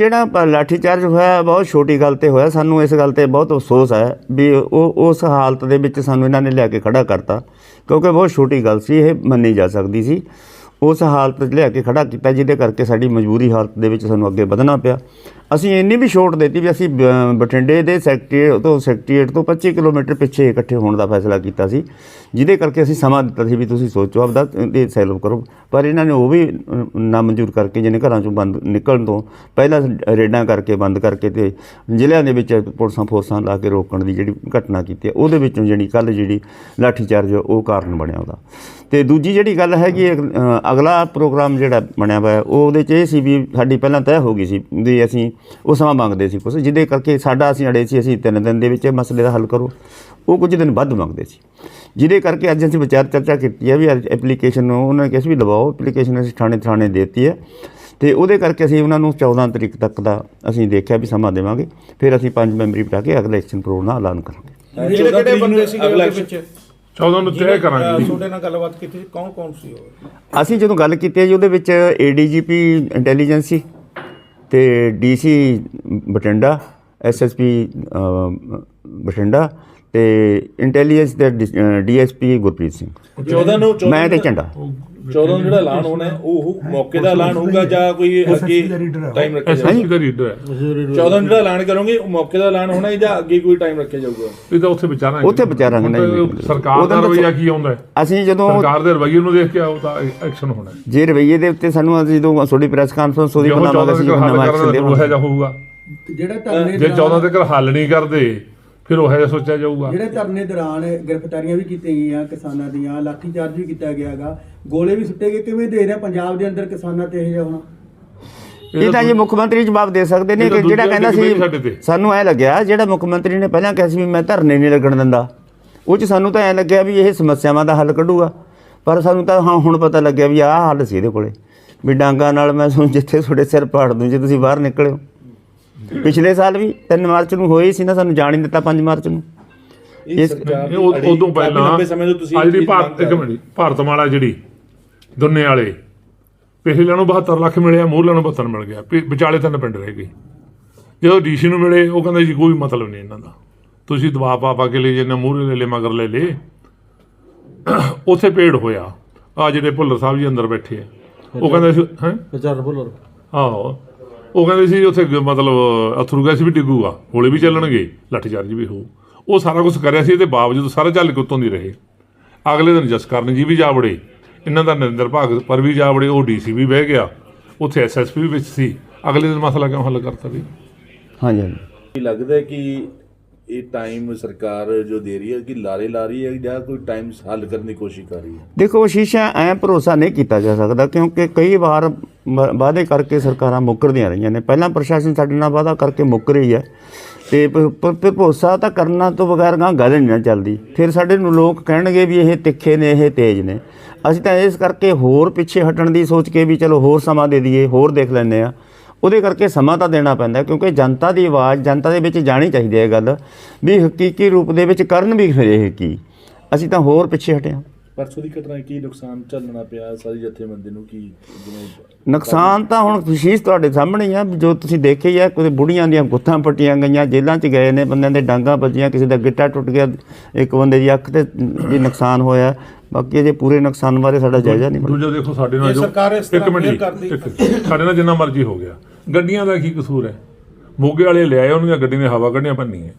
ਜਿਹੜਾ ਪ- ਲਾਠੀ ਚਾਰਜ ਹੋਇਆ, ਬਹੁਤ ਛੋਟੀ ਗੱਲ ਤੇ ਹੋਇਆ। ਸਾਨੂੰ ਇਸ ਗੱਲ ਤੇ ਬਹੁਤ ਅਫਸੋਸ ਹੈ ਵੀ ਉਹ, ਉਸ ਹਾਲਤ ਦੇ ਵਿੱਚ ਸਾਨੂੰ ਇਹਨਾਂ ਨੇ ਲਿਆ ਕੇ ਖੜਾ ਕਰਤਾ। ਕਿਉਂਕਿ ਬਹੁਤ ਛੋਟੀ ਗੱਲ ਸੀ, ਇਹ ਮੰਨੀ ਜਾ ਸਕਦੀ ਸੀ। ਉਸ ਹਾਲਤ 'ਚ ਲਿਆ ਕੇ ਖੜਾ ਕੀਤਾ, ਜਿਹਦੇ ਕਰਕੇ ਸਾਡੀ ਮਜਬੂਰੀ ਹਾਲਤ ਦੇ ਵਿੱਚ ਸਾਨੂੰ ਅੱਗੇ ਵਧਣਾ ਪਿਆ। ਅਸੀਂ ਇੰਨੀ ਵੀ ਛੋਟ ਦਿੱਤੀ ਵੀ ਅਸੀਂ ਬ- ਬਠਿੰਡੇ ਦੇ ਸੈਕਟਰੀ ਤੋਂ ਸੈਕਟਰੀਏਟ ਤੋਂ 25 ਕਿਲੋਮੀਟਰ ਪਿੱਛੇ ਇਕੱਠੇ ਹੋਣ ਦਾ ਫੈਸਲਾ ਕੀਤਾ ਸੀ ਜਿਹਦੇ ਕਰਕੇ ਅਸੀਂ ਸਮਾਂ ਦਿੱਤਾ ਸੀ ਵੀ ਤੁਸੀਂ ਸੋਚੋ ਆਪਦਾ ਇਹ ਸੈਲਵ ਕਰੋ। ਪਰ ਇਹਨਾਂ ਨੇ ਉਹ ਵੀ ਅ, ਨਾਮਨਜ਼ੂਰ ਕਰਕੇ ਜਿਹਨੇ ਘਰਾਂ ਚੋਂ ਬੰਦ ਨਿਕਲਣ ਤੋਂ ਪਹਿਲਾਂ ਰੇਡਾਂ ਕਰਕੇ ਬੰਦ ਕਰਕੇ ਤੇ ਜ਼ਿਲ੍ਹਿਆਂ ਦੇ ਵਿੱਚ ਪੁਲਿਸਾਂ ਫੋਰਸਾਂ ਲਾ ਕੇ ਰੋਕਣ ਦੀ ਜਿਹੜੀ ਘਟਨਾ ਕੀਤੀ ਉਹਦੇ ਵਿੱਚੋਂ ਜਿਹੜੀ ਕੱਲ ਜਿਹੜੀ ਲਾਠੀਚਾਰਜ ਉਹ ਕਾਰਨ ਬਣਿਆ ਉਹਦਾ। ਤੇ ਦੂਜੀ ਜਿਹੜੀ ਗੱਲ ਹੈਗੀ ਅਗਲਾ ਪ੍ਰੋਗਰਾਮ ਜਿਹੜਾ ਬਣਿਆ ਹੋਇਆ ਉਹ ਉਹਦੇ ਚ ਇਹ ਸੀ ਵੀ ਸਾਡੀ ਪਹਿਲਾਂ ਤੈਅ ਹੋ ਗਈ ਸੀ ਵੀ ਅਸੀਂ ਉਹ ਸਮਾਂ ਮੰਗਦੇ ਸੀ ਕੁਛ ਜਿਹਦੇ ਕਰਕੇ ਸਾਡਾ ਅਸੀਂ ਅੜੇ ਸੀ ਅਸੀਂ ਤਿੰਨ ਦਿਨ ਦੇ ਵਿੱਚ ਇਹ ਮਸਲੇ ਦਾ ਹੱਲ ਕਰੋ। ਉਹ ਕੁਝ ਦਿਨ ਵੱਧ ਮੰਗਦੇ ਸੀ। ਜਿਹਦੇ ਕਰਕੇ ਅੱਜ ਅਸੀਂ ਵਿਚਾਰ ਚਰਚਾ ਕੀਤੀ ਹੈ ਵੀ ਐਪਲੀਕੇਸ਼ਨ ਨੂੰ ਉਹਨਾਂ ਨੇ ਕਿਹਾ ਸੀ ਵੀ ਲਵਾਓ ਐਪਲੀਕੇਸ਼ਨ ਅਸੀਂ ਥਾਣੇ ਥਾਣੇ ਦੇਤੀ ਹੈ। ਤੇ ਉਹਦੇ ਕਰਕੇ ਅਸੀਂ ਉਹਨਾਂ ਨੂੰ 14 ਤਰੀਕ ਤੱਕ ਦਾ ਅਸੀਂ ਦੇਖਿਆ ਵੀ ਸਮਾਂ ਦੇਵਾਂਗੇ ਫਿਰ ਅਸੀਂ ਪੰਜ ਮੈਂਬਰੀ ਬਿਠਾ ਕੇ ਅਗਲਾ ਐਕਸ਼ਨ ਪ੍ਰੋਗਰਾਮ ਦਾ ਐਲਾਨ ਕਰਾਂਗੇ। ਕਿਹੜੇ ਕਿਹੜੇ ਬੰਦੇ ਸੀਗੇ ਅਗਲਾ ਉਹਦੇ ਵਿੱਚ? 14 ਨੂੰ ਤੈਅ ਕਰਾਂਗੇ। ਤੁਹਾਡੇ ਨਾਲ ਗੱਲਬਾਤ ਕੀਤੀ ਸੀ ਕੌਣ ਕੌਣ ਸੀ ਉਹ ਅਸੀਂ ਜਦੋਂ ਗੱਲ ਕੀਤੀ ਹੈ ਜੀ ਉਹਦੇ ਵਿੱਚ ਏਡੀਜੀਪੀ ਇੰਟੈਲੀਜੈਂਸ ਸੀ ਤੇ ਡੀਸੀ ਬਠਿੰਡਾ ਐਸਐਸਪੀ ਬਠਿੰਡਾ ਤੇ ਇੰਟੈਲੀਜੈਂਸ ਦੇ ਡੀਐਸਪੀ ਗੁਰਪ੍ਰੀਤ ਸਿੰਘ। 14 ਨੂੰ 14 ਮੈਂ ਤੇ ਝੰਡਾ। 14 ਨੂੰ ਜਿਹੜਾ ਐਲਾਨ ਹੋਣਾ ਹੈ, ਉਹ ਮੌਕੇ ਦਾ ਐਲਾਨ ਹੋਊਗਾ ਜਾਂ ਕੋਈ ਅੱਗੇ ਟਾਈਮ ਰੱਖਿਆ ਜਾਊਗਾ? ਐਸਐਸਪੀ ਦਾ ਰੀਡਰ ਹੈ 14 ਨੂੰ ਜਿਹੜਾ ਐਲਾਨ ਕਰੋਗੇ ਉਹ ਮੌਕੇ ਦਾ ਐਲਾਨ ਹੋਣਾ ਹੈ ਜਾਂ ਅੱਗੇ ਕੋਈ ਟਾਈਮ ਰੱਖਿਆ ਜਾਊਗਾ? ਇਹ ਤਾਂ ਉੱਥੇ ਵਿਚਾਰਾਂਗੇ ਉੱਥੇ ਵਿਚਾਰਾਂਗੇ, ਨਹੀਂ। ਸਰਕਾਰ ਦਾ ਰਵਈਆ ਕੀ ਆਉਂਦਾ ਹੈ? ਅਸੀਂ ਜਦੋਂ ਸਰਕਾਰ ਦੇ ਰਵਈਏ ਨੂੰ ਦੇਖ ਕੇ ਉਹ ਤਾਂ ਐਕਸ਼ਨ ਹੋਣਾ ਹੈ। ਜੇ ਰਵਈਏ ਦੇ ਉੱਤੇ ਸਾਨੂੰ ਅਸੀਂ ਜਦੋਂ ਤੁਹਾਡੀ ਪ੍ਰੈਸ ਕਾਨਫਰੰਸ ਉਹਦੀ ਬਣਾਵਾਂਗੇ 14 ਅਸੀਂ ਨਵਾਂ ਐਕਸ਼ਨ ਦੇਵਾਂਗੇ। ਜਿਹੜਾ ਧਰਨੇ ਜੇ 14 ਦੌਰਾਨ ਤੱਕ ਹੱਲ ਨਹੀਂ ਕਰਦੇ ਫਿਰ ਉਹ ਜਿਹਾ ਸੋਚਿਆ ਜਾਊਗਾ। ਜਿਹੜੇ ਧਰਨੇ ਦੌਰਾਨ ਗ੍ਰਿਫਤਾਰੀਆਂ ਵੀ ਕੀਤੀਆਂ ਗਈਆਂ ਕਿਸਾਨਾਂ ਦੀਆਂ ਲਾਠੀ ਚਾਰਜ ਵੀ ਕੀਤਾ ਗਿਆਗਾ ਗੋਲੇ ਵੀ ਸੁੱਟੇ ਗਏ ਕਿਵੇਂ ਦੇ ਰਿਹਾ ਪੰਜਾਬ ਦੇ ਅੰਦਰ ਕਿਸਾਨਾਂ ਤੇ ਇਹ ਜਿਹਾ ਹੋਣਾ? ਇਹ ਤਾਂ ਜੀ ਮੁੱਖ ਮੰਤਰੀ ਜਵਾਬ ਦੇ ਸਕਦੇ ਨੇ ਕਿ ਜਿਹੜਾ ਕਹਿੰਦਾ। ਸੀ ਸਾਨੂੰ ਐ ਲੱਗਿਆ ਜਿਹੜਾ ਮੁੱਖ ਮੰਤਰੀ ਨੇ ਪਹਿਲਾਂ ਕਿਹਾ ਸੀ ਵੀ ਮੈਂ ਧਰਨੇ ਨਹੀਂ ਲੱਗਣ ਦਿੰਦਾ ਉਹ ਚ ਸਾਨੂੰ ਤਾਂ ਐ ਲੱਗਿਆ ਵੀ ਇਹ ਸਮੱਸਿਆਵਾਂ ਦਾ ਹੱਲ ਕੱਢੂਗਾ। ਪਰ ਸਾਨੂੰ ਤਾਂ ਹਾਂ ਹੁਣ ਪਤਾ ਲੱਗਿਆ ਵੀ ਆਹ ਹੱਲ ਸੀ ਇਹਦੇ ਕੋਲੇ ਵੀ ਡਾਂਗਾ ਨਾਲ ਮੈਂ ਤੁਹਾਨੂੰ ਜਿੱਥੇ ਤੁਹਾਡੇ ਸਿਰ ਪਾੜ ਦੂੰ ਜੇ ਤੁਸੀਂ ਬਾਹਰ ਨਿਕਲਿਓ ਪਿਛਲੇ ਸਾਲ ਵੀ 3 ਮਾਰਚ ਨੂੰ ਹੋਈ ਸੀ ਨਾ ਸਾਨੂੰ ਜਾਣ ਨਹੀਂ ਦਿੱਤਾ 5 ਮਾਰਚ ਨੂੰ। ਇਸ- ਇਹ ਉਹ- ਉਦੋਂ ਪਹਿਲਾਂ ਲੰਬੇ ਸਮੇਂ ਤੋਂ ਤੁਸੀਂ ਆ ਜਿਹੜੀ ਇਹ ਭਾਰਤ ਇੱਕ ਮਿੰਟ ਭਾਰਤਮਾਲਾ ਜਿਹੜੀ ਦੁੰਨੇ ਵਾਲੇ ਪਿਛਲੇ ਨੂੰ 72 ਲੱਖ ਮਿਲਿਆ ਮੂਹਰਲੇ ਨੂੰ 72 ਮਿਲ ਗਿਆ ਪਿ- ਵਿਚਾਲੇ ਤਿੰਨ ਪਿੰਡ ਰਹਿ ਗਏ। ਜਦੋਂ ਡੀਸੀ ਨੂੰ ਮਿਲੇ ਉਹ ਕਹਿੰਦਾ ਜੀ ਕੋਈ ਮਤਲਬ ਨਹੀਂ ਇਹਨਾਂ ਦਾ। ਤੁਸੀਂ ਦਬਾਅ ਪਾ ਪਾ ਕੇ ਲੈ ਜੇ ਨਾ ਮੂਹਰੇ ਲੈ ਲੈ ਮਗਰ ਲੈ ਲੈ। ਉੱਥੇ ਪੇੜ ਹੋਇਆ। ਆ ਜਿਹੜੇ ਭੁੱਲਰ ਸਾਹਿਬ ਜੀ ਅੰਦਰ ਬੈਠੇ ਆ। ਉਹ ਕਹਿੰਦੇ ਸੀ ਹੈ? ਵਿਚਾਰ ਭੁੱਲਰ। ਆਹੋ। ਉਹ ਕਹਿੰਦੇ ਸੀ ਉੱਥੇ ਮਤਲਬ ਅਥਰੂ ਗੈਸ ਵੀ ਡਿੱਗੂਗਾ ਗੋਲੇ ਵੀ ਚੱਲਣਗੇ ਲਾਠੀਚਾਰਜ ਵੀ ਹੋਊ। ਉਹ ਸਾਰਾ ਕੁਝ ਕਰਿਆ ਸੀ ਇਹਦੇ ਬਾਵਜੂਦ ਸਾਰਾ ਚੱਲ ਕੇ ਉੱਤੋਂ ਦੀ ਰਹੇ। ਅਗਲੇ ਦਿਨ ਜਸਕਰਨ ਜੀ ਵੀ ਜਾ ਵੜੇ। ਇਹਨਾਂ ਦਾ ਨਰਿੰਦਰ ਭਾਗ ਪਰ ਵੀ ਜਾ ਵੜੇ ਉਹ ਡੀਸੀ ਵੀ ਬਹਿ ਗਿਆ। ਉੱਥੇ ਐਸਐਸਪੀ ਵੀ ਵਿੱਚ ਸੀ। ਅਗਲੇ ਦਿਨ ਮਸਲਾ ਕਿਉਂ ਹੱਲ ਕਰਤਾ ਵੀ? ਹਾਂਜੀ ਹਾਂਜੀ। ਲੱਗਦਾ ਹੈ ਕਿ ਇਹ ਟਾਈਮ ਸਰਕਾਰ ਜੋ ਦੇ ਰਹੀ ਹੈ ਕਿ ਲਾਰੇ ਲਾ ਰਹੀ ਹੈ ਜਾਂ ਕੋਈ ਟਾਈਮ ਹੱਲ ਕਰਨ ਦੀ ਕੋਸ਼ਿਸ਼ ਕਰ ਰਹੀ ਹੈ? ਦੇਖੋ ਸ਼ੀਸ਼ਾ ਐ ਭਰੋਸਾ ਨਹੀਂ ਕੀਤਾ ਜਾ ਸਕਦਾ ਕਿਉਂਕਿ ਕਈ ਵਾਰ ਵਾਅਦੇ ਕਰਕੇ ਸਰਕਾਰਾਂ ਮੁੱਕਰਦੀਆਂ ਰਹੀਆਂ ਨੇ। ਪਹਿਲਾਂ ਪ੍ਰਸ਼ਾਸਨ ਸਾਡੇ ਨਾਲ ਵਾਅਦਾ ਕਰਕੇ ਮੁੱਕ ਰਹੀ ਹੈ ਤੇ ਭਰੋਸਾ ਤਾਂ ਕਰਨਾ ਤੋਂ ਬਗੈਰ ਗਾਂ ਗੱਲ ਨਹੀਂ ਨਾ ਚੱਲਦੀ। ਫਿਰ ਸਾਡੇ ਨੂੰ ਲੋਕ ਕਹਿਣਗੇ ਵੀ ਇਹ ਤਿੱਖੇ ਨੇ, ਇਹ ਤੇਜ਼ ਨੇ। ਅਸੀਂ ਤਾਂ ਇਸ ਕਰਕੇ ਹੋਰ ਪਿੱਛੇ ਹਟਣ ਦੀ ਸੋਚ ਕੇ ਵੀ ਚਲੋ ਹੋਰ ਸਮਾਂ ਦੇ ਦਈਏ, ਹੋਰ ਦੇਖ ਲੈਂਦੇ ਆ ਉਹਦੇ ਕਰਕੇ ਸਮਾਂ ਤਾਂ ਦੇਣਾ ਪੈਂਦਾ ਕਿਉਂਕਿ ਜਨਤਾ ਦੀ ਆਵਾਜ਼ ਜਨਤਾ ਦੇ ਵਿੱਚ ਜਾਣੀ ਚਾਹੀਦੀ ਹੈ ਇਹ ਗੱਲ ਵੀ ਹਕੀਕੀ ਰੂਪ ਦੇ ਵਿੱਚ ਕਰਨ ਵੀ ਫਿਰ ਇਹ ਕੀ। ਅਸੀਂ ਤਾਂ ਹੋਰ ਪਿੱਛੇ ਹਟੇ ਹਾਂ। ਪਰਸੋਂ ਦੀ ਘਟਨਾ ਕੀ ਨੁਕਸਾਨ ਝੱਲਣਾ ਪਿਆ ਸਾਰੀ ਜਥੇਬੰਦੀ ਨੂੰ ਕੀ ਨੁਕਸਾਨ ਤਾਂ ਹੁਣ ਵਿਸ਼ੇਸ਼ ਤੁਹਾਡੇ ਸਾਹਮਣੇ ਹੀ ਆ ਜੋ ਤੁਸੀਂ ਦੇਖਿਆ ਹੀ ਆ ਕੋਈ ਬੁੜੀਆਂ ਦੀਆਂ ਗੁੱਥਾਂ ਪੱਟੀਆਂ ਗਈਆਂ ਜੇਲ੍ਹਾਂ 'ਚ ਗਏ ਨੇ ਬੰਦਿਆਂ ਦੇ ਡਾਂਗਾ ਵੱਜੀਆਂ ਕਿਸੇ ਦਾ ਗਿੱਟਾ ਟੁੱਟ ਗਿਆ ਇੱਕ ਬੰਦੇ ਦੀ ਅੱਖ ਤੇ ਵੀ ਨੁਕਸਾਨ ਹੋਇਆ। ਬਾਕੀ ਅਜੇ ਪੂਰੇ ਨੁਕਸਾਨ ਬਾਰੇ ਸਾਡਾ ਜਾਇਜ਼ਾ ਨਹੀਂ ਦੂਜਾ ਦੇਖੋ ਸਾਡੇ ਨਾਲ ਜੇ ਜੋ ਸਰਕਾਰ ਇਸ ਤਰ੍ਹਾਂ ਜੀ, ਕਰਦੀ- ਸਾਡੇ ਨਾਲ ਜਿੰਨਾ ਮਰਜ਼ੀ ਹੋ ਗਿਆ। ਗੱਡੀਆਂ ਦਾ ਕੀ ਕਸੂਰ ਹੈ? ਮੋਗੇ ਵਾਲੇ ਲਿਆਏ ਉਹਨਾਂ ਦੀਆਂ ਗੱਡੀਆਂ ਨੇ ਹਵਾ ਗੱਢੀਆਂ ਭੰਨੀ ਹੈ